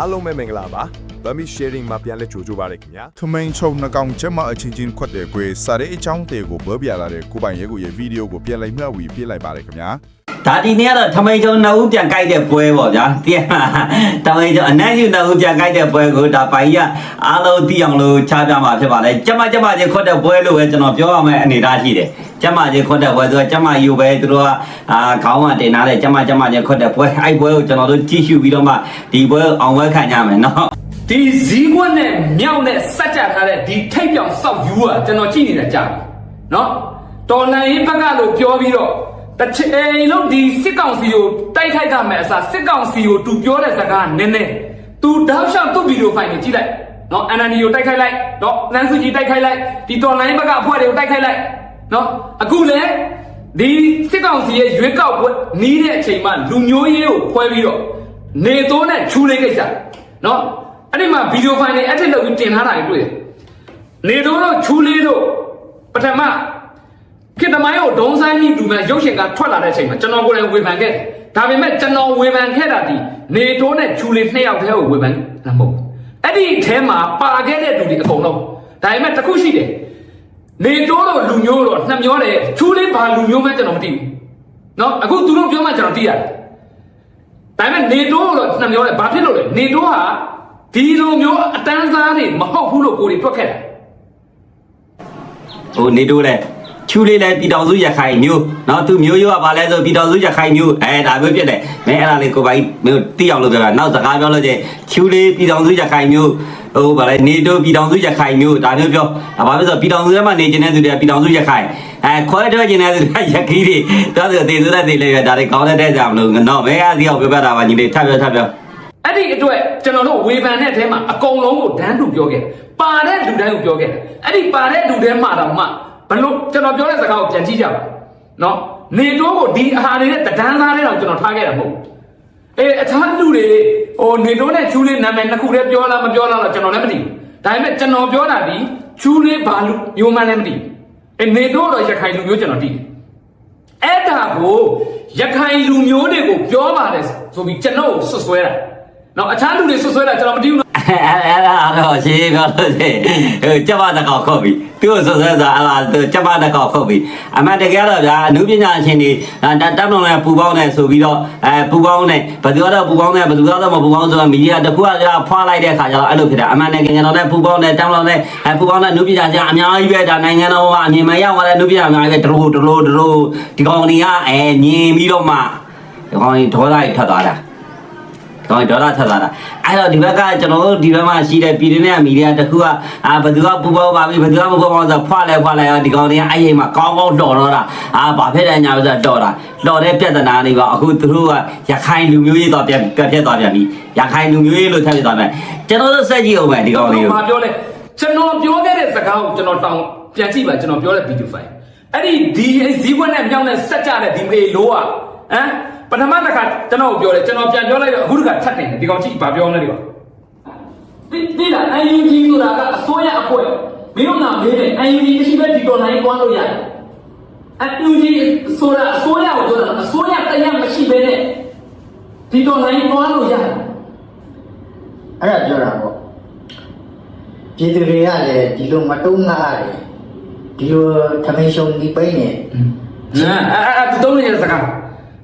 အားလုံးပဲမင်္ဂလာပါဗမီ sharing မှာပြန်လဲကြိုကြပါရခင်ဗျာထမိန်ချုံနှကောင်ချက်မအချင်းချင်းခွတ်တယ်ကွေစားတဲ့အချောင်းတွေကိုဘောပြလာတဲ့ကိုပိုင်ရဲကိုရဲ့ဗီဒီယိုကိုပြန်လိုက်မျှဝေပြလိုက်ပါတယ်ခင်ဗျာဒါဒီနေ့ကတော့ထမိန်ကျုံနှစ်ဦးပြန်ကြိုက်တဲ့ပွဲပေါ့ဗျာတကယ်ထမိန်ကျုံအနက်ယူနှစ်ဦးပြန်ကြိုက်တဲ့ပွဲကိုဒါပိုင်ကြီးကအားလုံးသိအောင်လို့ချပြမှာဖြစ်ပါလေကျမကျမချင်းခွတ်တဲ့ပွဲလို့ပဲကျွန်တော်ပြောရမယ့်အနေအထားရှိတယ် ကျမချင်းခွတ်တဲ့ပွဲဆိုတော့ကျမယူပဲသူတို့ကအာခေါင်းကတင်ထားတဲ့ကျမကျမချင်းခွတ်တဲ့ပွဲအဲ့ပွဲကိုကျွန်တော်တို့ကြည့်ရှုပြီးတော့မှဒီပွဲကိုအောင်ပွဲခံကြမယ်နော် ဒီဇီးကွက်နဲ့မြောက်နဲ့စက်ကြထားတဲ့ဒီထိတ်ပြောင်စောက်ယူอ่ะကျွန်တော်ကြည့်နေတာကြာပြီเนาะတော်လန်ရေးဘက်ကလို့ပြောပြီးတော့တစ်ချိန်လုံးဒီစစ်ကောင်စီကိုတိုက်ခိုက်ကြမယ်အစားစစ်ကောင်စီကိုသူပြောတဲ့စကားနည်းနည်းသူတောက်လျှောက်သူ့ဗီဒီယိုဖိုင်ကိုကြည့်လိုက်เนาะ NND ကိုတိုက်ခိုက်လိုက်เนาะနန်းစုကြည်တိုက်ခိုက်လိုက်ဒီတော်လန်ရေးဘက်ကအဖွဲ့တွေကိုတိုက်ခိုက်လိုက် နော်အခုလဲဒီစစ်ကောင်စီရဲ့ရွေးကောက်ပွဲနီးတဲ့အချိန်မှာလူမျိုးရေးကိုခွဲပြီးတော့နေသွန်းနဲ့ချူလေးကိစ္စနော်အဲ့ဒီမှာဗီဒီယိုဖိုင်တွေအထက်လောက်ပြီးတင်ထားတာတွေ့တယ်နေသွန်းတို့ချူလေးတို့ပထမခေတ္တမိုင်းကိုဒုံဆိုင်ကြီးဒူမန်ရုပ်ရှင်ကထွက်လာတဲ့အချိန်မှာကျွန်တော်ကိုယ်တိုင်ဝေဖန်ခဲ့ဒါပေမဲ့ကျွန်တော်ဝေဖန်ခဲ့တာဒီနေတိုးနဲ့ချူလီနှစ်ယောက်တည်းကိုဝေဖန်တာမဟုတ်အဲ့ဒီအဲထဲမှာပါခဲ့တဲ့လူတွေအကုန်လုံးဒါပေမဲ့တခုရှိတယ် နေတိုးတော့လူမျိုးတော့နှမျောတယ်ချူလေးဘာလူမျိုးမှကျွန်တော်မသိဘူး။နော်အခုသူတို့ပြောမှကျွန်တော်သိရတယ်။ဒါပေမဲ့နေတိုးလို့နှမျောတယ်ဘာဖြစ်လို့လဲနေတိုးဟာဒီလိုမျိုးအတန်းစားတွေမဟုတ်ဘူးလို့ကိုယ်တွေတွက်ခဲ့တယ်ဟိုနေတိုးလဲ ချူလေးလည်းပြည်တော်စုရခိုင်မျိုးနော်သူမျိုးရိုးကဘာလဲဆိုပြည်တော်စုရခိုင်မျိုးအဲဒါမျိုးဖြစ်တယ်မင်းအဲ့ဒါလေးကိုပိုင်မင်းတိအောင်လို့ပြောတာနောက်စကားပြောလို့ချင်းချူလေးပြည်တော်စုရခိုင်မျိုးဟိုဘာလဲနေတိုးပြည်တော်စုရခိုင်မျိုးဒါမျိုးပြောဒါဘာဖြစ်ဆိုပြည်တော်စုထဲမှာနေကျင်တဲ့သူတွေကပြည်တော်စုရခိုင်အဲခွဲထွက်ကျင်တဲ့သူတွေကရခီးတွေတော်သူတေသူတဲ့တေလေးပဲဒါတွေကောင်းတဲ့တဲ့ကြောင့်မလို့နော်မင်းအားစီအောင်ပြောပြတာပါညီလေးထပ်ပြောထပ်ပြောအဲ့ဒီအတွက်ကျွန်တော်တို့ဝေဖန်တဲ့အထဲမှာအကုန်လုံးကိုဒန်းတူပြောခဲ့ပါတဲ့လူတိုင်းကိုပြောခဲ့အဲ့ဒီပါတဲ့လူတိုင်းမှာတော့မှ ဘလို့ကျွန်တော်ပြောတဲ့စကားကိုပြန်ကြည့်ကြပါနော်နေတိုးကိုဒီအဟာတွေနဲ့တဒန်းစားတဲ့တော့ကျွန်တော်ထားခဲ့တာမဟုတ်ဘူးအေးအခြားလူတွေဟိုနေတိုးနဲ့ချူလေးနာမည်နှစ်ခုတည်းပြောလားမပြောလားတော့ကျွန်တော်လည်းမသိဘူးဒါပေမဲ့ကျွန်တော်ပြောတာဒီချူလေးဘာလူမျိုးမှန်းလည်းမသိဘူးအေးနေတိုးတော့ရခိုင်လူမျိုးကျွန်တော်သိတယ်အဲ့ဒါကိုရခိုင်လူမျိုးတွေကိုပြောပါတယ်ဆိုပြီးကျွန်တော်ကိုဆွဆွဲတာ။နော်အခြားလူတွေဆွဆွဲတာကျွန်တော်မသိဘူးနော် အဲ့အဲ့ဒါတော့ရှင်းပြောလို့ရှိဟိုကျမတကောက်ခုတ်ပြီသူ့ဆိုဆိုဆိုအဲ့ဒါသူကျမတကောက်ခုတ်ပြီအမှန်တကယ်တော့ဗျာအနုပညာရှင်တွေတပ်မတော်နဲ့ပူပေါင်းနေဆိုပြီးတော့အဲပူပေါင်းနေဘယ်သူကတော့ပူပေါင်းနေဘယ်သူကတော့မပူပေါင်းဆိုတော့မီဒီယာတခုကကြာဖွာလိုက်တဲ့ခါကျတော့အဲ့လိုဖြစ်တာအမှန်တကယ်ကျွန်တော်လည်းပူပေါင်းနေတပ်မတော်နဲ့အဲပူပေါင်းတဲ့အနုပညာရှင်အများကြီးပဲဒါနိုင်ငံတော်ကအမြင်မှရောက်လာတဲ့အနုပညာအများကြီးပဲဒလိုဒလိုဒလိုဒီကောင်တွေကအဲညင်ပြီးတော့မှဒီကောင်တွေဒေါသတွေထွက်သွားတာ တော့ဒေါ်လာထက်လာတာအဲ့တော့ဒီဘက်ကကျွန်တော်တို့ဒီဘက်မှာရှိတဲ့ပြည်တွင်းနဲ့မီဒီယာတစ်ခုကအာဘယ်သူကပူပေါပါပြီဘယ်သူကမပူပေါဆိုဖွာလဲဖွာလဲဒီကောင်တွေကအဲ့ဒီမှာကောင်းကောင်းတော်တော့တာအာဘာဖြစ်တယ်ညာဆိုတော့တော်တာတော်တဲ့ပြဿနာတွေပါအခုသူတို့ကရခိုင်လူမျိုးရေးတော့ပြတ်ပြတ်သွားပြန်ပြီရခိုင်လူမျိုးရေးလို့ထပ်ပြသွားမယ်ကျွန်တော်တို့စက်ကြည့်အောင်မယ်ဒီကောင်လေးကိုဘာပြောလဲကျွန်တော်ပြောခဲ့တဲ့စကားကိုကျွန်တော်တောင်းပြန်ကြည့်ပါကျွန်တော်ပြောတဲ့ဗီဒီယိုဖိုင်အဲ့ဒီဒီဇီးခွက်နဲ့မြောက်နဲ့ဆက်ကြတဲ့ဒီမေလိုอ่ะ ဟမ်ပထမတစ်ခါကျွန်တော်ပြောတယ်ကျွန်တော်ပြန်ပြောလိုက်တော့အခုတစ်ခါထပ်တယ်ဒီကောင်ကြည့်ဘာပြောလဲဒီကောင်တိလာ UNG ဆိုတာကအစိုးရအဖွဲ့မင်းတို့ကမေးတယ် UNG ရှိပဲဒီတော်လိုင်းကွာလို့ရတယ်အတူကြီးဆိုတာအစိုးရကိုပြောတာအစိုးရတရားမရှိဘဲနဲ့ဒီတော်လိုင်းတွားလို့ရတယ်အဲ့ဒါပြောတာပေါ့ပြည်သူတွေကလည်းဒီလိုမတုံးငါရတယ်ဒီလိုထမင်းရှုံဒီပိနေနာအဲ့အဲ့သုံးနေတဲ့စကား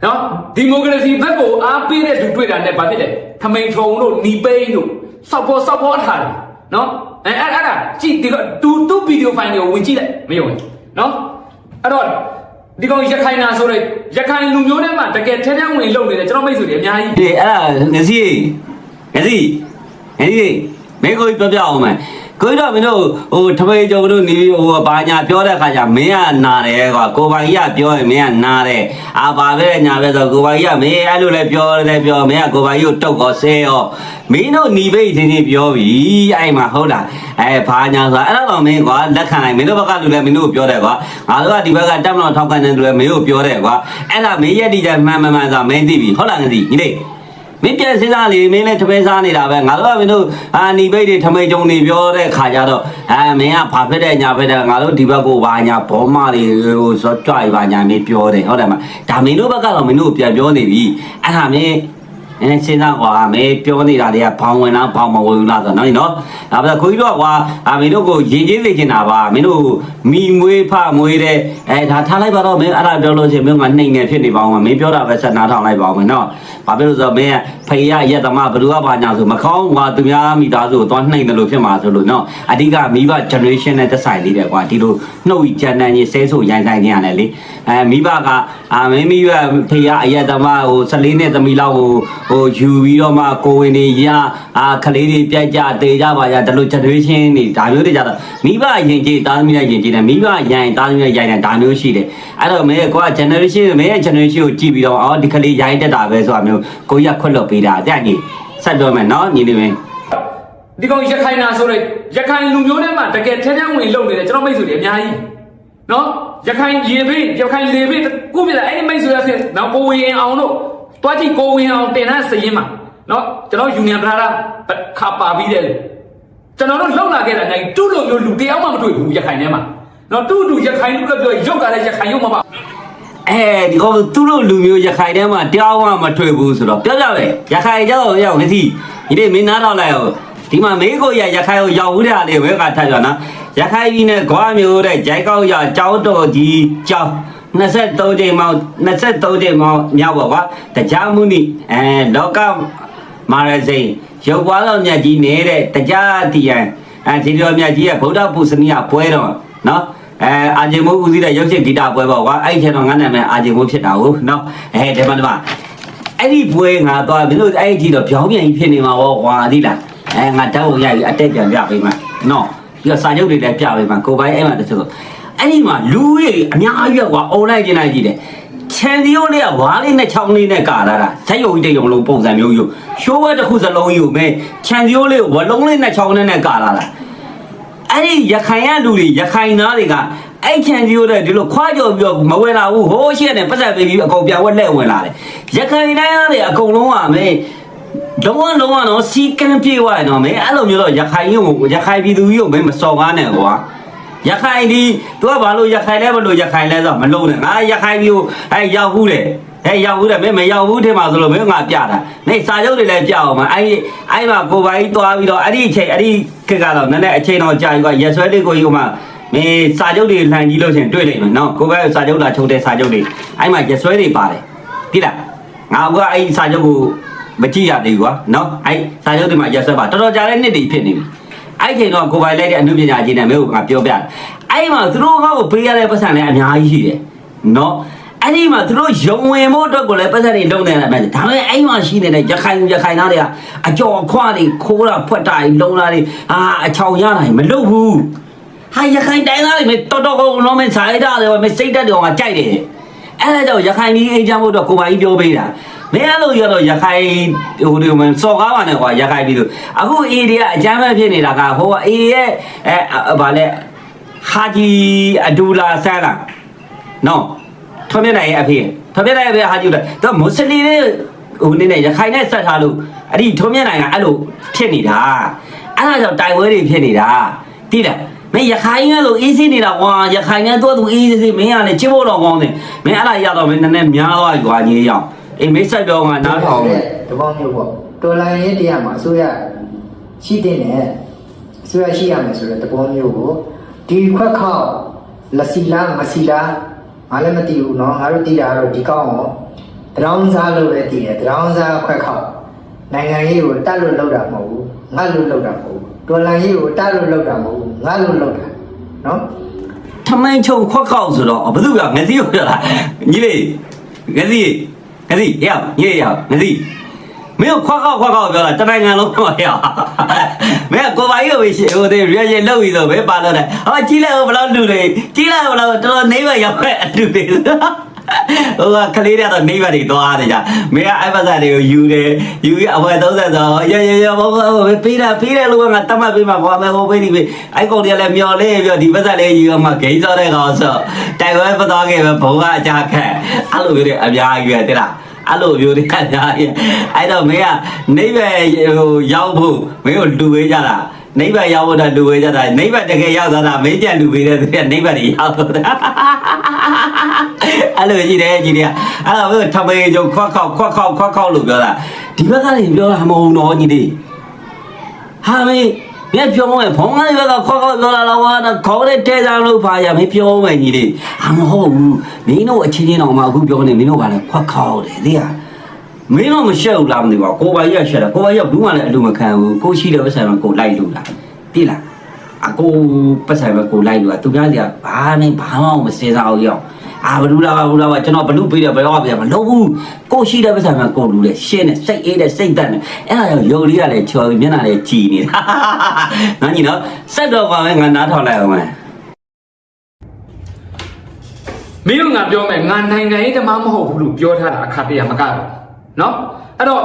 နော်ဒီမိုကရေစီဘက်ကိုအားပေးတဲ့သူတွေ့တာနဲ့ဗာဖြစ်တယ်ထမိန်ထုံတို့နီပိန်းတို့စောက်ပေါ်စောက်ပေါ်အထားတယ်နော်အဲ့အဲ့အဲ့ဒါကြည့်ဒီကတူတူဗီဒီယိုဖိုင်တွေကိုဝင်ကြည့်လိုက်မယုံဘူးနော်အဲ့တော့ဒီကောင်ရခိုင်နာဆိုတဲ့ရခိုင်လူမျိုးထဲမှာတကယ်ထဲထဲဝင်လုံနေတယ်ကျွန်တော်မိတ်ဆွေတွေအများကြီးဒီအဲ့ဒါငစီငစီငစီမေကိုပြောပြအောင်မယ် ကိုကြီးတော့မင်းတို့ဟိုထမိန်ကြုံတို့နေပြီးဟိုဘာညာပြောတဲ့ခါကျမင်းကနာတယ်ကွာကိုပိုင်ကြီးကပြောရင်မင်းကနာတယ်အာဘာပဲညာပဲဆိုကိုပိုင်ကြီးကမင်းအဲ့လိုလဲပြောတယ်ပြောမင်းကကိုပိုင်ကြီးကိုတုတ်ကောဆဲရောမင်းတို့หนีပိတ်ချင်းချင်းပြောပြီအဲ့မှာဟုတ်လားအဲဘာညာဆိုအဲ့တော့မင်းကွာလက်ခံလိုက်မင်းတို့ဘက်ကလူလဲမင်းတို့ပြောတယ်ကွာငါတို့ကဒီဘက်ကတက်မလို့ထောက်ခံတဲ့လူလဲမင်းတို့ပြောတယ်ကွာအဲ့ဒါမင်းရက်ဒီကြမှန်မှန်မှန်ဆိုမင်းသိပြီဟုတ်လားငစီညီလေး မင်းပြန်စဉ်းစားလေမင်းလည်းထမဲစားနေတာပဲငါတို့ကမင်းတို့အာနီဘိတ်တွေထမဲကြုံနေပြောတဲ့ခါကျတော့အာမင်းကဘာဖြစ်တဲ့ညာဖြစ်တဲ့ငါတို့ဒီဘက်ကိုဘာညာဘောမတွေဟိုစောကြွိုင်ဘာညာမင်းပြောတယ်ဟုတ်တယ်မဒါမင်းတို့ဘက်ကတော့မင်းတို့ပြန်ပြောနေပြီအဲ့ဒါမင်း အဲစဉ်းစားကွာမင်းပြောနေတာတွေကဘောင်ဝင်လားဘောင်မဝင်ဘူးလားဆိုတော့နော်နော်ဒါပေမဲ့ကိုကြီးတို့ကကွာအာမင်းတို့ကိုရင်ချင်းသိချင်တာပါမင်းတို့မိမွေးဖမွေးတဲ့အဲဒါထားလိုက်ပါတော့မင်းအဲ့ဒါပြောလို့ချင်းမင်းကနှိမ်နေဖြစ်နေပါအောင်မင်းပြောတာပဲဆက်နားထောင်လိုက်ပါအောင်မင်းနော်ဘာဖြစ်လို့ဆိုတော့မင်းက ဖေရရက်သမားဘယ်သူကဘာညာဆိုမကောင်းကွာသူများမိသားစုကိုသွားနှိမ်တယ်လို့ဖြစ်မှာဆိုလို့နော်အဓိကမိဘ generation နဲ့သက်ဆိုင်လေးတယ်ကွာဒီလိုနှုတ်ကြမ်းတမ်းကြီးဆဲဆိုရိုင်းဆိုင်နေရတယ်လေအဲမိဘကအာမင်းမိဘဖေရအရက်သမားဟို14နှစ်သမီးလောက်ကိုဟိုယူပြီးတော့မှကိုဝင်နေရအာကလေးတွေပြက်ကြတေကြပါကြဒီလို generation တွေဒါမျိုးတွေကြတော့မိဘရင်ကြီးတာသမီးနဲ့ရင်ကြီးတယ်မိဘရိုင်းတာသမီးနဲ့ရိုင်းတယ်ဒါမျိုးရှိတယ်အဲ့တော့မင်းကွာ generation မင်းရဲ့ generation ကိုကြည့်ပြီးတော့အော်ဒီကလေးရိုင်းတက်တာပဲဆိုတာမျိုးကိုရခွက်လွတ်ပေးတာတဲ့ညီဆက်ပြောမယ်နော်ညီလေးမင်းဒီကောင်ရခိုင်နာဆိုတဲ့ရခိုင်လူမျိုးထဲမှာတကယ်ထဲထဲဝင်လုံနေတယ်ကျွန်တော်မိတ်ဆွေတွေအများကြီးနော်ရခိုင်ရေဘေးရခိုင်လေဘေးကိုပြတယ်အဲ့ဒီမိတ်ဆွေရဆင်းနောက်ကိုဝင်အောင်တို့တွားကြည့်ကိုဝင်အောင်တင်တဲ့စရင်မှာနော်ကျွန်တော်ယူနီယံပလာတာခါပါပြီးတယ်လေကျွန်တော်တို့လုံလာခဲ့တာနိုင်တူလို့မျိုးလူတယောက်မှမတွေ့ဘူးရခိုင်ထဲမှာနော်တူတူရခိုင်လူကပြောရုပ်ကလည်းရခိုင်ရုပ်မှာပါ အဲဒီကောင်သူတို့လူမျိုးရခိုင်ထဲမှာတရားဝမထွေဘူးဆိုတော့ပြောပြပဲရခိုင်ကြောက်ရောက်နေစီဒီနေ့မင်းနားတော့လိုက်အောင်ဒီမှာမေးကိုရရခိုင်ကိုရောက်ဦးတဲ့အားလေးပဲကထပ်ကြနော်ရခိုင်ပြည်နယ်ဂွားမျိုးတဲ့ဂျိုက်ကောက်ရကြောင်းတော်ကြီးကြောင်း23ချိန်မောင်23ချိန်မောင်မြောက်ပါကွာတရားမှုနိအဲလောကမာရစိန်ရုပ်ပွားတော်မြတ်ကြီးနေတဲ့တရားတီယံအဲဒီတော်မြတ်ကြီးရဲ့ဗုဒ္ဓပူဇနီယပွဲတော်နော် အဲအာဂျင်မိုးဦးစီးတဲ့ရုပ်ရှင်ဂီတပွဲပေါ့ကွာအဲ့ဒီထဲတော့ငါနာမည်အာဂျင်မိုးဖြစ်တာဟုတ်နော်အဲဒီမှာဒီမှာအဲ့ဒီပွဲငါသွားမင်းတို့အဲ့ဒီတော့ပြောင်းပြန်ကြီးဖြစ်နေမှာပေါ့ကွာဒီလားအဲငါတောက်ရပြီအတက်ပြန်ပြပေးမှာနော်ပြီးတော့စာချုပ်တွေလည်းပြပေးမှာကိုပိုင်အဲ့မှာတချို့အဲ့ဒီမှာလူကြီးအများကြီးကွာ online ကျင်းလိုက်ကြည့်တယ်ချန်စီယိုလေးကဝါးလေးနဲ့ချောင်းလေးနဲ့ကာလာတာဇက်ယုံကြီးတယုံလုံးပုံစံမျိုးယူရှိုးဝဲတစ်ခုစလုံးယူမဲချန်စီယိုလေးကိုဝလုံးလေးနဲ့ချောင်းလေးနဲ့ကာလာတာ အဲ့ဒီရခိုင်ရလူတွေရခိုင်သားတွေကအဲ့ချန်ကြီးတို့ဒီလိုခွာကြော်ပြီးတော့မဝင်လာဘူးဟိုးရှက်နဲ့ပတ်သက်ပေးပြီးအကုန်ပြန်ဝက်လက်ဝင်လာတယ်ရခိုင်တိုင်းသားတွေအကုန်လုံးကမင်းလုံးဝလုံးဝတော့စီကံပြေးသွားတယ်နော်မင်းအဲ့လိုမျိုးတော့ရခိုင်ကြီးကိုရခိုင်ပြည်သူကြီးကိုမင်းမစော်ကားနဲ့ကွာရခိုင်ဒီသူကဘာလို့ရခိုင်လဲဘလို့ရခိုင်လဲဆိုတော့မလုံးနဲ့ငါရခိုင်မျိုးအဲ့ရောက်ဘူးလေ အဲ့ရောက်ဘူးတယ်မင်းမရောက်ဘူးထဲမှာဆိုလို့မင်းငါပြတာနေစာချုပ်တွေလည်းပြအောင်မအဲ့ဒီအဲ့မှာကိုပိုင်သွားပြီးတော့အဲ့ဒီအချိန်အဲ့ဒီခက်ကတော့နည်းနည်းအချိန်တော့ကြာပြီကွာရက်ဆွဲလေးကိုကြီးကမှမင်းစာချုပ်တွေလှန်ကြည့်လို့ရှရင်တွေ့လိမ့်မယ်နော်ကိုပိုင်စာချုပ်လာချုပ်တဲ့စာချုပ်တွေအဲ့မှာရက်ဆွဲတွေပါတယ်တိလားငါကအဲ့ဒီစာချုပ်ကိုမကြည့်ရသေးဘူးကွာနော်အဲ့စာချုပ်တွေမှာရက်ဆွဲပါတော်တော်ကြာတဲ့နှစ်တွေဖြစ်နေပြီအဲ့ချိန်တော့ကိုပိုင်လိုက်တဲ့အမှုပညာကြီးနဲ့မျိုးကငါပြောပြတယ်အဲ့မှာသူတို့ငါ့ကိုပေးရတဲ့ပတ်စံလည်းအများကြီးရှိတယ်နော် အဲ့ဒီမှာသူတို့ယုံဝင်ဖို့အတွက်ကိုလည်းပတ်စံတွေလုံးနေတယ်ပဲဒါပေမဲ့အဲ့မှာရှိနေတဲ့ရခိုင်ရခိုင်သားတွေကအကြော်ခွားတွေခိုးတာဖွက်တာတွေလုံးတာတွေအာအချောင်ရတာတွေမလုပ်ဘူးဟာရခိုင်တိုင်းသားတွေမတော်တော်ကုန်လုံးမဆိုင်တာတွေမစိတ်တက်တယ်ကကြိုက်တယ်အဲ့ဒါကြောင့်ရခိုင်ကြီးအေးချမ်းဖို့အတွက်ကိုပိုင်ပြောပေးတာမင်းအဲ့လိုရတော့ရခိုင်ဟိုဒီမှာစော်ကားပါနဲ့ကွာရခိုင်ပြီးတော့အခုအေးတွေကအကြမ်းပဲဖြစ်နေတာကဟိုကအေးရဲ့အဲဗာလဲဟာဂျီအဒူလာဆန်လာနော် ထွန်းမြတ်နိုင်ရဲ့အဖေထွန်းမြတ်နိုင်ရဲ့အဖေဟာဂျီလာတော့မွတ်စလင်တွေဟိုနေနဲ့ရခိုင်နဲ့ဆက်ထားလို့အဲ့ဒီထွန်းမြတ်နိုင်ကအဲ့လိုဖြစ်နေတာအဲ့ဒါကြောင့်တိုင်ဝဲတွေဖြစ်နေတာတိလားမင်းရခိုင်ကလို့အေးစင်းနေတာကွာရခိုင်နဲ့တော့သူအေးစင်းမင်းကလည်းချစ်ဖို့တော့ကောင်းတယ်မင်းအဲ့ဒါရတော့မင်းနည်းနည်းများသွားပြီကွာညီရောက်အေးမိတ်ဆက်ပြောကနားထောင်မယ်တပေါင်းမျိုးပေါ့တော်လိုင်းရေးတရားမှာအစိုးရရှိတဲ့နဲ့အစိုးရရှိရမယ်ဆိုတဲ့တပေါင်းမျိုးကိုဒီခွက်ခေါက်လက်စီလားမစီလား ငါလည်းမသိဘူးเนาะငါတို့သိတာကတော့ဒီကောင်းရောတရောင်းစားလို့ပဲသိတယ်တရောင်းစားခွက်ခေါက်နိုင်ငံရေးကိုတတ်လို့လောက်တာမဟုတ်ဘူးငါလို့လောက်တာမဟုတ်ဘူးတော်လိုင်းရေးကိုတတ်လို့လောက်တာမဟုတ်ဘူးငါလို့လောက်တာเนาะ ထမိုင်းချုံခွက်ခောက်ဆိုတော့ဘယ်သူကငစီကိုပြောတာညီလေးငစီငစီရောက်ညီလေးရောက်ငစီ မင်းခွက်ခောက်ခွက်ခောက်ပြောတာတနိုင်ငံလုံးပြောရမင်းကိုပါကြီးကိုရှိဟိုဒီရရလောက်ပြီးတော့ပဲပါလို့တယ်ဟောကြီးလိုက်ဘယ်လောက်လူတွေကြီးလိုက်ဘယ်လောက်တော်နေပါရောက်ပဲအတူတွေဟိုကကလေးတွေတော့နေပါတွေသွားတယ်ကြမင်းကအဲ့ပါစားတွေကိုယူတယ်ယူရအဝယ်30ဆိုရရရဘောဘောပေးတာပေးတယ်လို့ငါတတ်မှတ်ပေးမှာကွာမဲဟိုပေးဒီပေးအဲ့ကောင်တွေကလည်းမျော်လေးပြောဒီပါစားလေးယူမှဂိမ်းစောတဲ့ကောင်ဆိုတိုင်ဝဲပသွားခဲ့ပဲဘုံကအကြခက်အဲ့လိုမျိုးတွေအများကြီးပဲတဲ့လား အဲ့လိုမျိုးတွေကညာအဲ့တော့မင်းကနေပဲဟိုရောက်ဖို့မင်းကိုလူပေးကြတာနိဗ္ဗာန်ရောက်တော့လူဝေးကြတာနိဗ္ဗာန်တကယ်ရောက်သွားတာမင်းကြလူပေးတဲ့သူကနိဗ္ဗာန်ကြီးရောက်တော့တာအဲ့လိုကြီးတယ်ကြီးတယ်အဲ့တော့ထမေကြုံခွက်ခေါက်ခွက်ခေါက်ခွက်ခေါက်လို့ပြောတာဒီဘက်ကနေပြောတာမဟုတ်တော့ကြီးလေးဟာမေး မြတ်ပြောမယ်ဘုံကနေဘက်ကခွက်ခေါက်ပြောလာတော့ဟာခေါင်းနဲ့တဲစားလို့ပါရမင်းပြောမယ်ကြီးလေးအမဟုတ်ဘူးမင်းတို့အချင်းချင်းတော်မှအခုပြောနေမင်းတို့ကလည်းခွက်ခေါက်တယ်သိလားမင်းတော့မရှက်ဘူးလားမသိပါဘူးကိုပါကြီးကရှက်တယ်ကိုပါကြီးကဘူးမှလည်းအလိုမခံဘူးကိုရှိတဲ့ပတ်ဆိုင်မှာကိုလိုက်လို့လားတိလားအကိုပတ်ဆိုင်မှာကိုလိုက်လို့သူများစီကဘာနဲ့ဘာမှမစင်စားအောင်ရောက် အာဘလူးလားဘလူးလားကျွန်တော်ဘလူးပေးတယ်ဘယ်တော့မှမလုပ်ဘူးကိုရှိတဲ့ပတ်ဆိုင်မှာကိုလူလေရှင်းတယ်စိတ်အေးတယ်စိတ်တက်တယ်အဲ့ဒါကြောင့်ယုံလေးကလည်းချော်ပြီးမျက်နှာလည်းကြည်နေတာနော်ညီနော်စက်တော့ပါမယ်ငါနားထောင်လိုက်အောင်မယ်မင်းတို့ငါပြောမယ်ငါနိုင်ငံရေးသမားမဟုတ်ဘူးလို့ပြောထားတာအခါတရမကတော့နော်အဲ့တော့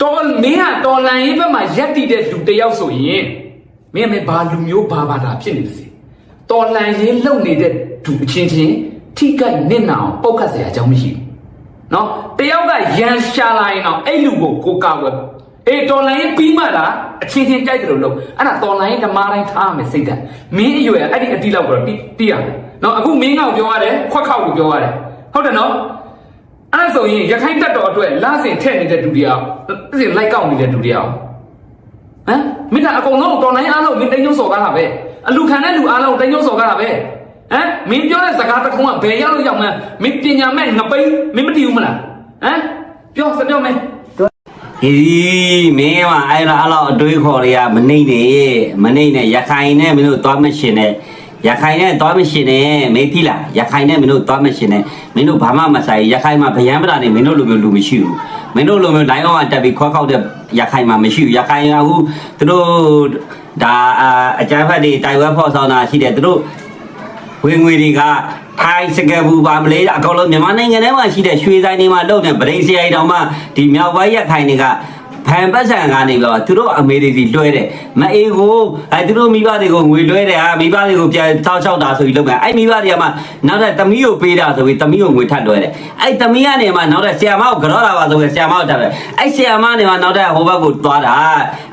တော်မင်းကတော်လန်ရေးဘက်မှာရက်တည်တဲ့လူတစ်ယောက်ဆိုရင်မင်းကမင်းဘာလူမျိုးဘာဘာသာဖြစ်နေပါစေတော်လန်ရေးလုံနေတဲ့သူအချင်းချင်း ထိကိုက်နစ်နာအောင်ပုတ်ခတ်เสียအကြောင်းမရှိဘူးနော်တယောက်ကရန်ရှာလာရင်တော့အဲ့လူကိုကိုကောက်ွယ်အေးတော်လိုင်းပြီးမှလားအချင်းချင်းကြိုက်တယ်လို့လို့အဲ့ဒါတော်လိုင်းဓမ္မတိုင်းထားမယ်စိတ်ဓာတ်မင်းအရွယ်အဲ့ဒီအတိလောက်ကတော့တိတိရမယ်နော်အခုမင်းကောက်ပြောရတယ်ခွက်ခောက်ကိုပြောရတယ်ဟုတ်တယ်နော်အဲ့ဒါဆိုရင်ရခိုင်တက်တော်အတွက်လာစင်ထည့်နေတဲ့ဒုတိယအစင်လိုက်ကောက်နေတဲ့ဒုတိယဟမ်မင်းကအကုန်လုံးတော်လိုင်းအားလုံးမင်းတင်းညုံစော်ကားတာပဲအလူခံတဲ့လူအားလုံးတင်းညုံစော်ကားတာပဲ ဟမ်မင်းပြောတဲ့စကားတစ်ခုကဘယ်ရောက်လို့ရောက်မှန်းမင်းပညာမဲ့ငပိန်းမင်းမတည်ဘူးမလားဟမ်ပြောစပြောမယ်ဟေးမင်းကအဲ့လိုအဲ့လိုအတွေးခေါ်တွေကမနှိမ့်နေမနှိမ့်နဲ့ရခိုင်နဲ့မင်းတို့သွားမရှင်နဲ့ရခိုင်နဲ့သွားမရှင်နဲ့မင်းသိလားရခိုင်နဲ့မင်းတို့သွားမရှင်နဲ့မင်းတို့ဘာမှမဆိုင်ရခိုင်မှာဗျံပတာနဲ့မင်းတို့လိုမျိုးလူမရှိဘူးမင်းတို့လိုမျိုးလိုင်းအောင်တက်ပြီးခွက်ခောက်တဲ့ရခိုင်မှာမရှိဘူးရခိုင်ကအခုသူတို့ဒါအကြမ်းဖက်တွေတိုင်ဝမ်ဖော်ဆောင်တာရှိတယ်သူတို့ ဝင်ငွေတွေကထိုင်းစကဘူပါမလေးအကောင်လုံးမြန်မာနိုင်ငံထဲမှာရှိတဲ့ရွှေဆိုင်တွေမှာလုပ်နေပရိစရိုက်တောင်မှဒီမြောက်ပိုင်းရက်ခိုင်တွေက ဖန်ပတ်ဆန်ကနေပြီးတော့သူတို့အမေရိစီလွှဲတယ်မအေးကိုအဲသူတို့မိဘတွေကိုငွေလွှဲတယ်ဟာမိဘတွေကိုပြန်တောက်ချောက်တာဆိုပြီးလုပ်မယ်အဲ့မိဘတွေကမှနောက်တဲ့သမီးကိုပေးတာဆိုပြီးသမီးကိုငွေထပ်လွှဲတယ်အဲ့သမီးကနေမှနောက်တဲ့ဆီယမကိုကြောတာပါဆိုပြီးဆီယမကိုတက်တယ်အဲ့ဆီယမနေမှနောက်တဲ့ဟိုဘက်ကိုသွားတာ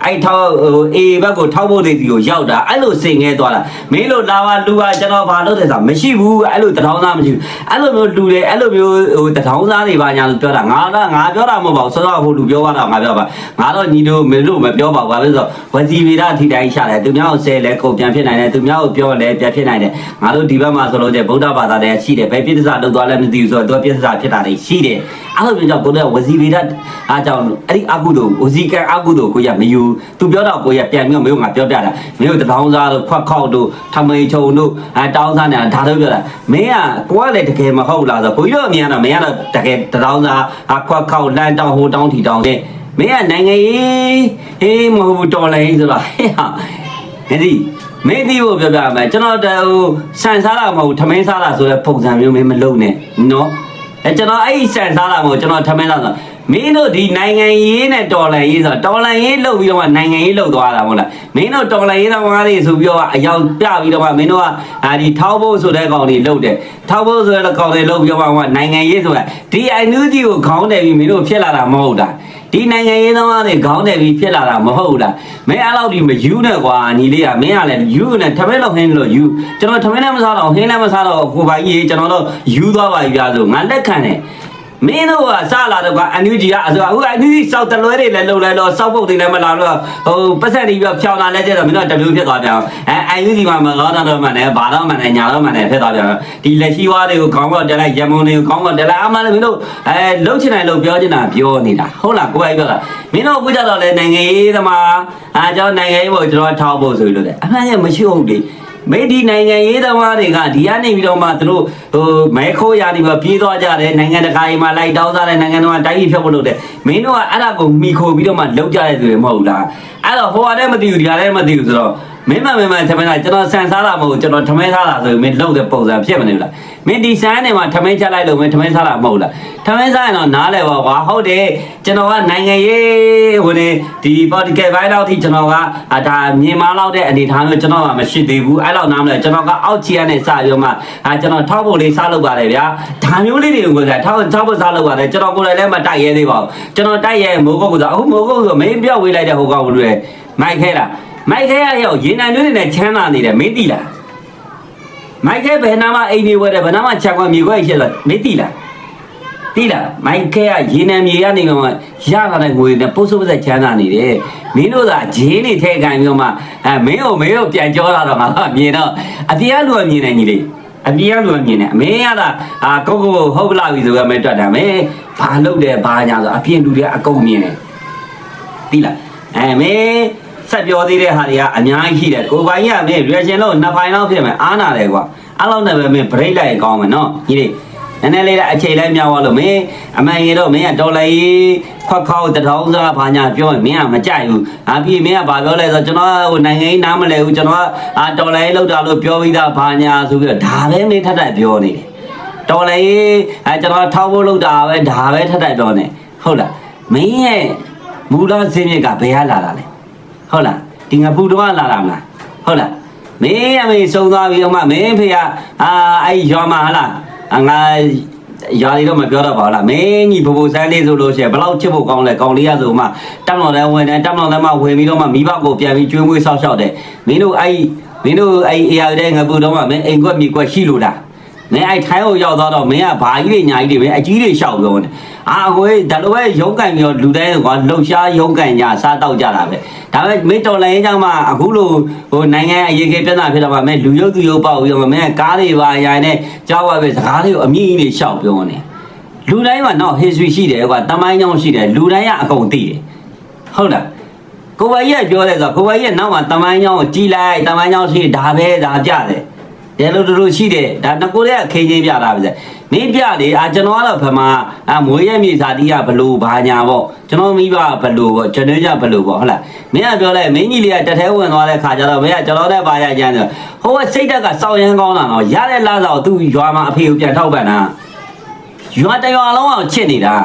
အဲ့ထောက်ဟိုအေဘက်ကိုထောက်ဖို့တွေစီကိုရောက်တာအဲ့လိုစင်ငဲသွားတာမင်းတို့လာပါလူကကျွန်တော်ဘာလုပ်တယ်ဆိုတာမရှိဘူးအဲ့လိုတထောင်းသားမရှိဘူးအဲ့လိုမျိုးလူတွေအဲ့လိုမျိုးဟိုတထောင်းသားတွေပါညာလို့ပြောတာငါတော့ငါပြောတာမဟုတ်ပါဘူးစောစောကဟိုလူပြောတာငါပြောပါငါတော့ညီတို့မင်းတို့မပြောပါဘူးဘာဖြစ်လို့ဝစီဗီဒထိတိုင်းရှာတယ်သူများကိုဆဲလဲကိုပြန်ဖြစ်နိုင်တယ်သူများကိုပြောလဲပြန်ဖြစ်နိုင်တယ်ငါတို့ဒီဘက်မှာဆိုလို့တဲ့ဗုဒ္ဓဘာသာတွေရှိတယ်ဘယ်ပြစ္ဆာလောက်သွားလဲမသိဘူးဆိုတော့သူပြစ္ဆာဖြစ်တာတွေရှိတယ်အဲ့လိုမျိုးကြောင့်ကိုတော့ဝစီဗီဒအားကြောင့်အဲ့ဒီအကုသို့ဝစီကံအကုသို့ကိုရမယူသူပြောတော့ကိုရပြန်ပြီးမင်းကငါပြောပြတာမင်းတို့တထောင်းစားတို့ခွက်ခောက်တို့ထမိန်ချုံတို့အဲတောင်းစားနေတာဒါတော့ပြောတာမင်းကကိုကလည်းတကယ်မဟုတ်လားဆိုကိုကြီးတော့အမြင်ကတော့မင်းကတော့တကယ်တထောင်းစားအခွက်ခောက်လန်တောင်းဟိုတောင်းထီတောင်းတဲ့ မင်းကနိုင်ငံရေးဟေးမဟုတ်ဘူးတော်လည်းဆိုတော့ဟဲ့ဟာနေဒီမင်းဒီကိုပြောပြမယ်ကျွန်တော်တဟိုဆန်စားတာမဟုတ်ထမင်းစားတာဆိုတဲ့ပုံစံမျိုးမင်းမလုပ်နဲ့နော်အဲကျွန်တော်အဲ့ဒီဆန်စားတာမဟုတ်ကျွန်တော်ထမင်းစားတာမင်းတို့ဒီနိုင်ငံရေးနဲ့တော်လန်ရေးဆိုတော့တော်လန်ရေးလုပ်ပြီးတော့မှနိုင်ငံရေးလုပ်သွားတာမဟုတ်လားမင်းတို့တော်လန်ရေးသမားတွေဆိုပြီးတော့အယောင်ပြပြီးတော့မှမင်းတို့ကအာဒီထောက်ဖို့ဆိုတဲ့ကောင်တွေလုပ်တယ်ထောက်ဖို့ဆိုတဲ့ကောင်တွေလုပ်ပြီးတော့မှနိုင်ငံရေးဆိုတာဒီအန်ယူဂျီကိုခေါင်းတယ်ပြီးမင်းတို့ဖြစ်လာတာမဟုတ်တာ ဒီနိုင်ငံရေးသမားတွေခေါင်းတယ်ပြီးဖြစ်လာတာမဟုတ်ဘူးလားမင်းအဲ့လောက်ဒီမယူနဲ့ကွာညီလေးကမင်းကလည်းယူနဲ့ထမင်းလောက်ဟင်းလို့ယူကျွန်တော်ထမင်းလည်းမစားတော့ဟင်းလည်းမစားတော့ကိုပိုင်ကြီးကျွန်တော်တို့ယူသွားပါပြီပြဆိုငါလက်ခံတယ် မင်းတို့ကစလာတော့ကအန်ယူဂျီကအဆိုအခုအန်ယူဂျီစောက်တလွဲတွေလည်းလုံလဲတော့စောက်ပုတ်တွေလည်းမလာတော့ဟိုပတ်ဆက်နေပြီးဖြောင်းလာလဲကျတော့မင်းတို့တမျိုးဖြစ်သွားပြန်အဲအန်ယူဂျီမှာမလောတော့မှလည်းဘာတော့မှလည်းညာတော့မှလည်းဖြစ်သွားပြန်ဒီလက်ရှိဝါးတွေကိုခေါင်းတော့တက်လိုက်ရမုံတွေကိုခေါင်းတော့တက်လိုက်အမှလည်းမင်းတို့အဲလှုပ်ချင်တယ်လို့ပြောချင်တာပြောနေတာဟုတ်လားကိုယ်ကပြောတာမင်းတို့အခုကြတော့လေနိုင်ငံရေးသမားအာကျွန်တော်နိုင်ငံရေးဖို့ကျွန်တော်ထောက်ဖို့ဆိုလို့လေအမှန်ကမရှိဟုတ်လေ မေဒီနိုင်ငံရေးသမားတွေကဒီကနေပြီးတော့မှသူတို့ဟိုမဲခိုးရာဒီမှာပြေးသွားကြတယ်နိုင်ငံတကာကြီးမှာလိုက်တောင်းစားတဲ့နိုင်ငံတော်ကတိုင်းပြည်ဖြတ်ဖို့လုပ်တယ်မင်းတို့ကအဲ့ဒါကိုမိခိုပြီးတော့မှလောက်ကြတဲ့သူတွေမဟုတ်လားအဲ့တော့ဟိုကလည်းမသိဘူးဒီကလည်းမသိဘူးဆိုတော့ မင်းမမင်းမထမင်းသားကျွန်တော်ဆန်စားတာမဟုတ်ကျွန်တော်ထမင်းစားတာဆိုရင်မင်းလောက်တဲ့ပုံစံဖြစ်မနေဘူးလားမင်းဒီဆန်းနေမှာထမင်းချက်လိုက်လို့မင်းထမင်းစားတာမဟုတ်လားထမင်းစားရင်တော့နားလဲပါကွာဟုတ်တယ်ကျွန်တော်ကနိုင်ငံရေးဟိုနေဒီ political ဘိုင်းလောက်ထိကျွန်တော်ကဒါမြင်မလောက်တဲ့အနေထားမျိုးကျွန်တော်ကမရှိသေးဘူးအဲ့လောက်နားမလဲကျွန်တော်ကအောက်ချီကနေစပြီးတော့မှအာကျွန်တော်ထောက်ဖို့လေးစားလုပ်ပါတယ်ဗျာဒါမျိုးလေးတွေကိုကထောက်ထောက်ဖို့စားလုပ်ပါတယ်ကျွန်တော်ကိုယ်လည်းမတိုက်ရဲသေးပါဘူးကျွန်တော်တိုက်ရဲမိုးကုတ်ကဆိုအခုမိုးကုတ်ဆိုမင်းပြောက်ဝေးလိုက်တဲ့ဟိုကောင်လူတွေမိုက်ခဲလား မိုက်ခဲရရောက်ရေနံတွင်းနဲ့ချမ်းသာနေတယ်မင်းသိလားမိုက်ခဲဘယ်နာမှအိမ်နေဝဲတယ်ဘယ်နာမှချက်ကွာမြေခွဲရှက်လားမင်းသိလားသိလားမိုက်ခဲကရေနံမြေရနေတော့ရလာတဲ့ငွေနဲ့ပို့စုပ်ဆက်ချမ်းသာနေတယ်မင်းတို့ကဂျင်းနေထဲကန်ပြီးတော့မှအဲမင်းကိုမင်းတို့ပြန်ကြောလာတော့ငါကမြင်တော့အပြားလူကမြင်နေညီလေးအပြားလူကမြင်နေအမင်းရတာအာကိုကိုဟုတ်ပလာပြီဆိုတော့မင်းတွတ်တာမင်းဘာလုပ်တယ်ဘာညာဆိုအပြင်လူတွေအကုန်မြင်တယ်သိလားအဲမင်း ဆက်ပြောသေးတဲ့ဟာတွေကအများကြီးရှိတယ်ကိုပိုင်ကြီးကမင်း reaction လို့နှစ်ပိုင်းလောက်ဖြစ်မယ်အားနာတယ်ကွာအဲ့လောက်နဲ့ပဲမင်း break လိုက်ရင်ကောင်းမယ်နော်ညီလေးနည်းနည်းလေးအချိန်လိုက်များသွားလို့မင်းအမှန်ရင်တော့မင်းကတော်လိုက်ခွက်ခေါက်တထောင်စားဘာညာပြောရင်မင်းကမကြိုက်ဘူးအပြီးမင်းကဘာပြောလဲဆိုကျွန်တော်ဟိုနိုင်ငံရေးနားမလဲဘူးကျွန်တော်ကအာတော်လိုက်လောက်တာလို့ပြောပြီးသားဘာညာဆိုပြီးတော့ဒါပဲမင်းထပ်ထပ်ပြောနေတယ်တော်လေအဲကျွန်တော်ထောက်ဖို့လုပ်တာပဲဒါပဲထက်တက်တော့နေဟုတ်လားမင်းရဲ့မူလစင်းမြစ်ကဘယ်ကလာတာလဲ ဟုတ်လားဒီငပူတော့လာတာမလားဟုတ်လားမင်းအမေစုံသွားပြီအမမင်းဖေကအာအဲ့ရွာမှာဟလားအငါရွာလေးတော့မပြောတော့ပါဘူးလားမင်းကြီးဘိုးဘိုးဆန်းလေးဆိုလို့ရှိရင်ဘယ်လောက်ချစ်ဖို့ကောင်းလဲကောင်းလေးရဆိုမှတက်တော်လည်းဝင်တယ်တက်တော်လည်းမှဝင်ပြီးတော့မှမိဘကိုပြန်ပြီးကျွေးမွေးဆောက်ရှောက်တယ်မင်းတို့အဲ့မင်းတို့အဲ့အေရတဲ့ငပူတော့မှမင်းအိမ်ကွက်မြေကွက်ရှိလို့လား မင်းအဲ့ထိုင်းကိုရောက်သွားတော့မင်းကဘာကြီးတွေညာကြီးတွေပဲအကြီးတွေရှောက်ပြောနေအာကိုယ်ဒါလိုပဲရုံးကန်ပြီးတော့လူတိုင်းကွာလှုပ်ရှားရုံးကန်ကြစားတောက်ကြတာပဲဒါပေမဲ့မင်းတော်လိုင်းကြောင့်မှအခုလိုဟိုနိုင်ငံအရေးကြီးပြဿနာဖြစ်တော့မှမင်းလူရုပ်သူရုပ်ပေါက်ပြီးတော့မင်းကားတွေပါရိုင်းနေကြောက်ရပဲစကားတွေကိုအမြင့်ကြီးတွေရှောက်ပြောနေလူတိုင်းမှာတော့ history ရှိတယ်ကွာတမိုင်းကြောင်းရှိတယ်လူတိုင်းကအကုန်သိတယ်ဟုတ်လားကိုယ်ပိုင်ကြီးကပြောတယ်ဆိုတော့ကိုယ်ပိုင်ကြီးကနောက်မှာတမိုင်းကြောင်းကိုကြီးလိုက်တမိုင်းကြောင်းရှိဒါပဲဒါပြတယ် တယ်လို့တို့ရှိတယ်ဒါငကိုတဲ့ခေချင်းပြတာပဲမင်းပြလေအာကျွန်တော်ကတော့ဖမအမွေးရမြေစာတီးကဘလို့ဘာညာပေါ့ကျွန်တော်မိဘဘလို့ပေါ့ကျွန်တော်ကြဘလို့ပေါ့ဟုတ်လားမင်းကပြောလိုက်မင်းကြီးလေးကတထဲဝင်သွားတဲ့ခါကျတော့မင်းကကျွန်တော်တဲ့ဘာရကြမ်းဆိုဟိုကစိတ်တက်ကစောက်ရမ်းကောင်းတာတော့ရတဲ့လားစာကိုသူ့ရွာမှာအဖေကိုပြန်ထောက်ပံ့တာရွာတရွာလုံးအောင်ချစ်နေတာ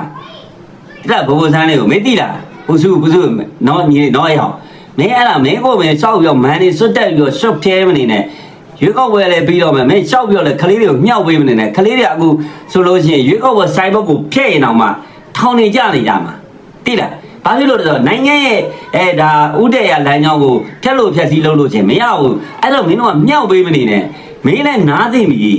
ဒါဘိုးဘိုးဆန်းလေးကိုမင်းသိလားဘူးစုဘူးစုနော်ညီနော်ရအောင်မင်းအဲ့ဒါမင်းကိုမင်းစောက်ပြီးတော့မန်နေစွတ်တက်ပြီးတော့ရှုပ်ဖြဲမနေနဲ့ ရွေးကောက်ပွဲလည်းပြီးတော့မယ်မင်းရှောက်ပြောလဲခလေးတွေကိုမြှောက်ပေးမနေနဲ့ခလေးတွေအခုဆိုလို့ရှိရင်ရွေးကောက်ပွဲစိုင်းဘုတ်ကိုဖျက်ရင်တော့မှထောင်နေကြနေကြမှာတိလားဘာဖြစ်လို့လဲဆိုတော့နိုင်ငံရဲ့အဲဒါဥဒေရလမ်းကြောင်းကိုဖျက်လို့ဖျက်စီးလုပ်လို့ချင်းမရဘူးအဲ့တော့မင်းတို့ကမြှောက်ပေးမနေနဲ့မင်းလည်းနားသိပြီ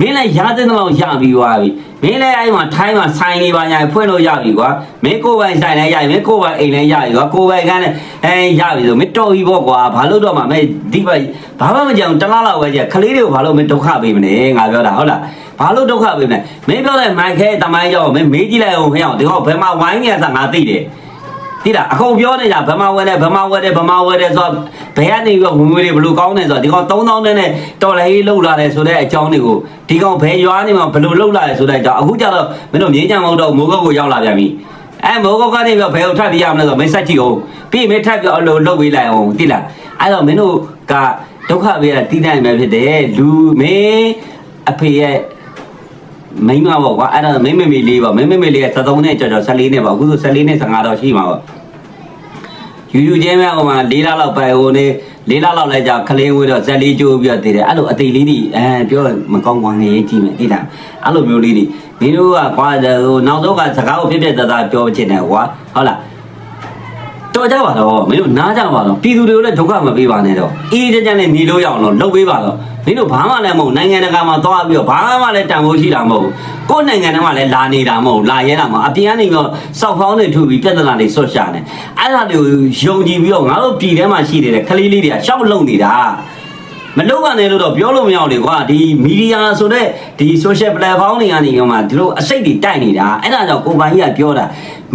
မင်းလည်းရတဲ့တော့ရပြီးသွားပြီမင်းလည်းအဲ့မှာထိုင်းမှာဆိုင်နေပါညာဖွင့်လို့ရပြီကွာမင်းကိုယ်ပိုင်ဆိုင်လည်းရပြီမင်းကိုယ်ပိုင်အိမ်လည်းရပြီကွာကိုယ်ပိုင်ကန်းလည်းအဲရပြီဆိုမင်းတော်ပြီပေါ့ကွာဘာလို့တော့မှမင်းဒီပိုင်ဘာမှမကြောင်တလားလောက်ပဲကြခလေးတွေကိုဘာလို့မင်းဒုက္ခပေးမလဲငါပြောတာဟုတ်လားဘာလို့ဒုက္ခပေးမလဲမင်းပြောတဲ့မိုင်ခဲတမိုင်းကြောင့်မင်းမေးကြည့်လိုက်အောင်ခင်ဗျာဒီကောင်ဘယ်မှာဝိုင်းနေရစငါသိတယ် တိလားအကုန်ပြောနေကြဗမာဝဲတယ်ဗမာဝဲတယ်ဗမာဝဲတယ်ဆိုတော့ဘယ်ကနေပြီးတော့ဝင်ငွေတွေဘလို့ကောင်းနေဆိုတော့ဒီကောင်3000နဲ့နဲ့တော်လည်းရေးလောက်လာတယ်ဆိုတဲ့အကြောင်းတွေကိုဒီကောင်ဘယ်ရွာနေမှာဘလို့လောက်လာတယ်ဆိုတဲ့အကြောင်းအခုကျတော့မင်းတို့မြင်းကြံမဟုတ်တော့မိုးကုတ်ကိုရောက်လာပြန်ပြီအဲမိုးကုတ်ကနေပြီးတော့ဘယ်ကိုထပ်ပြရမလဲဆိုတော့မင်းဆက်ကြည့်အောင်ပြီးရင်မင်းထပ်ပြီးတော့အလိုလုပ်ပေးလိုက်အောင်တိလားအဲ့တော့မင်းတို့ကဒုက္ခပေးရတာတိတိုင်းပဲဖြစ်တယ်လူမင်းအဖေရဲ့ မိန်းမပေါ့ကွာအဲ့ဒါမိန်းမမေလေးပေါ့မိန်းမမေလေးက73နဲ့ကြော်ကြော်14နဲ့ပေါ့အခုဆို14နဲ့15တော့ရှိမှာပေါ့ယူယူချင်းမဲ့ဟိုမှာ၄လလောက်ပဲဟိုနေ၄လလောက်လိုက်ကြခလင်းဝေးတော့ဇက်လေးကျိုးပြီးတော့တည်တယ်အဲ့လိုအသေးလေးတွေအဲပြောရင်မကောင်းကွာနေကြည့်မယ်တိတာအဲ့လိုမျိုးလေးတွေမင်းတို့ကကွာဟိုနောက်ဆုံးကစကားကိုဖြစ်ဖြစ်သားသားပြောချင်တယ်ကွာဟုတ်လားတော်ကြပါတော့မင်းတို့နားကြပါတော့ပြည်သူတွေကိုလည်းဒုက္ခမပေးပါနဲ့တော့အေးကြကြနဲ့နေလို့ရအောင်လို့လုပ်ပေးပါတော့ မင်းတို့ဘာမှလည်းမဟုတ်နိုင်ငံတကာမှာသွားပြီးတော့ဘာမှလည်းတန်ဖိုးရှိတာမဟုတ်ကိုယ်နိုင်ငံထဲမှာလည်းလာနေတာမဟုတ်လာရဲတာမဟုတ်အပြင်ကနေပြီးတော့စောက်ဖောင်းတွေထုပြီးပြဿနာတွေဆွတ်ရှာနေအဲ့ဒါတွေကိုယုံကြည်ပြီးတော့ငါတို့ပြည်ထဲမှာရှိနေတဲ့ကလေးလေးတွေကရှောက်လုံနေတာ မလုပ်ပါနဲ့လို့တော့ပြောလို့မရအောင်လေကွာဒီမီဒီယာဆိုတဲ့ဒီ social platform တွေကနေကမှဒီလိုအစိတ်တွေတိုက်နေတာအဲ့ဒါကြောင့်ကိုပိုင်ကြီးကပြောတာ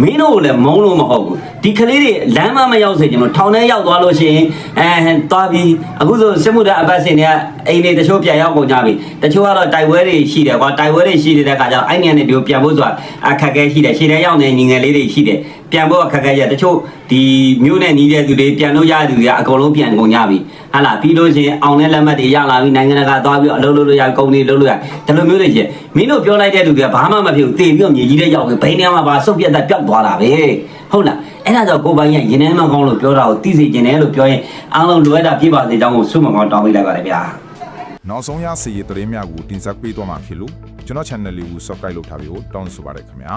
မင်းတို့ကိုလည်းမုန်းလို့မဟုတ်ဘူးဒီကလေးတွေလမ်းမမရောက်စေချင်လို့ထောင်ထဲရောက်သွားလို့ရှိရင်အဲသွားပြီးအခုဆိုစစ်မှုထမ်းအပတ်စဉ်တွေကအိမ်တွေတချို့ပြန်ရောက်ကုန်ကြပြီတချို့ကတော့တိုက်ပွဲတွေရှိတယ်ကွာတိုက်ပွဲတွေရှိနေတဲ့အခါကျတော့အဲ့ညနေဒီကိုပြန်ဖို့ဆိုတာအခက်အခဲရှိတယ်ရှေ့ထဲရောက်နေညီငယ်လေးတွေရှိတယ် ပြန်ဖို့အခက်အခဲရတချို့ဒီမြို့နဲ့နီးတဲ့သူတွေပြန်လို့ရတဲ့သူတွေကအကုန်လုံးပြန်ကုန်ကြပြီဟာလာပြီးလို့ရှိရင်အောင်တဲ့လက်မှတ်တွေရလာပြီနိုင်ငံတကာသွားပြီးအလုပ်လုပ်လို့ရကုန်နေလုပ်လို့ရဒီလိုမျိုးတွေကြီးမင်းတို့ပြောလိုက်တဲ့သူတွေကဘာမှမဖြစ်ဘူးတေပြီးတော့မြေကြီးတဲ့ရောက်ပြီးဘိန်းထဲမှာပါစုပ်ပြတ်သက်ပျောက်သွားတာပဲဟုတ်လားအဲ့ဒါကြောင့်ကိုပိုင်ရရင်ထဲမှာကောင်းလို့ပြောတာကိုသိစေခြင်းတယ်လို့ပြောရင်အားလုံးလွယ်တာပြပါစေကြောင်းကိုဆုမကောင်းတောင်းပေးလိုက်ပါတယ်ဗျာနောက်ဆုံးရစီရေးသတင်းများကိုတင်ဆက်ပေးသွားမှာဖြစ်လို့ကျွန်တော် channel လေးကို subscribe လုပ်ထားပြီးတော့တောင်းဆိုပါရခင်ဗျာ